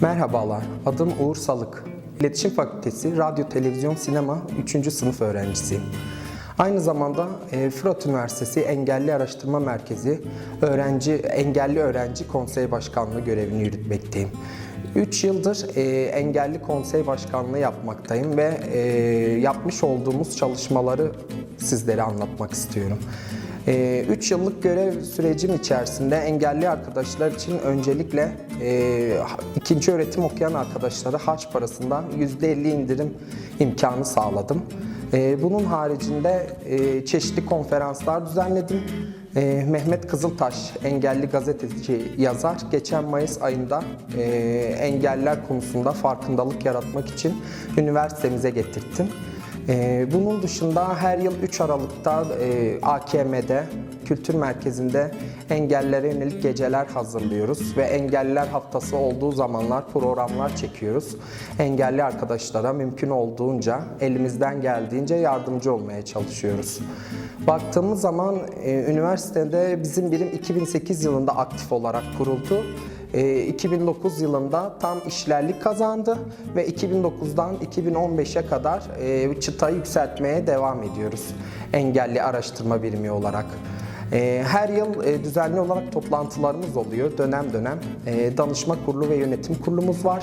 Merhabalar, adım Uğur Salık. İletişim Fakültesi Radyo, Televizyon, Sinema 3. sınıf öğrencisiyim. Aynı zamanda e, Fırat Üniversitesi Engelli Araştırma Merkezi Öğrenci Engelli Öğrenci Konsey Başkanlığı görevini yürütmekteyim. 3 yıldır e, engelli konsey başkanlığı yapmaktayım ve e, yapmış olduğumuz çalışmaları sizlere anlatmak istiyorum. 3 yıllık görev sürecim içerisinde engelli arkadaşlar için öncelikle e, ikinci öğretim okuyan arkadaşlara harç parasından %50 indirim imkanı sağladım. E, bunun haricinde e, çeşitli konferanslar düzenledim. E, Mehmet Kızıltaş, engelli gazeteci yazar, geçen Mayıs ayında e, engeller konusunda farkındalık yaratmak için üniversitemize getirttim. Ee, Bunun dışında her yıl 3 Aralık'ta e, AKM'de, Kültür Merkezi'nde engellere yönelik geceler hazırlıyoruz ve engelliler haftası olduğu zamanlar programlar çekiyoruz. Engelli arkadaşlara mümkün olduğunca, elimizden geldiğince yardımcı olmaya çalışıyoruz. Baktığımız zaman e, üniversitede bizim birim 2008 yılında aktif olarak kuruldu. E, 2009 yılında tam işlerlik kazandı ve 2009'dan 2015'e kadar e, çıtayı yükseltmeye devam ediyoruz engelli araştırma birimi olarak. E, Her yıl e, düzenli olarak toplantılarımız oluyor dönem dönem. E, Danışma kurulu ve yönetim kurulumuz var.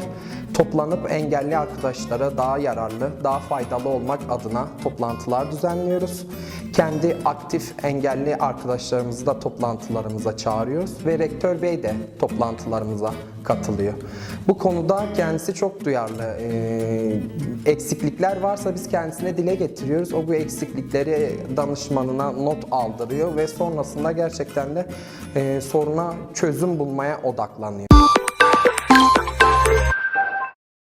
Toplanıp engelli arkadaşlara daha yararlı, daha faydalı olmak adına toplantılar düzenliyoruz. Kendi aktif engelli arkadaşlarımızı da toplantılarımıza çağırıyoruz ve rektör bey de toplantılarımıza katılıyor. Bu konuda kendisi çok duyarlı. Ee, eksiklikler varsa biz kendisine dile getiriyoruz. O bu eksiklikleri danışmanına not aldırıyor ve sonrasında gerçekten de e, soruna çözüm bulmaya odaklanıyor.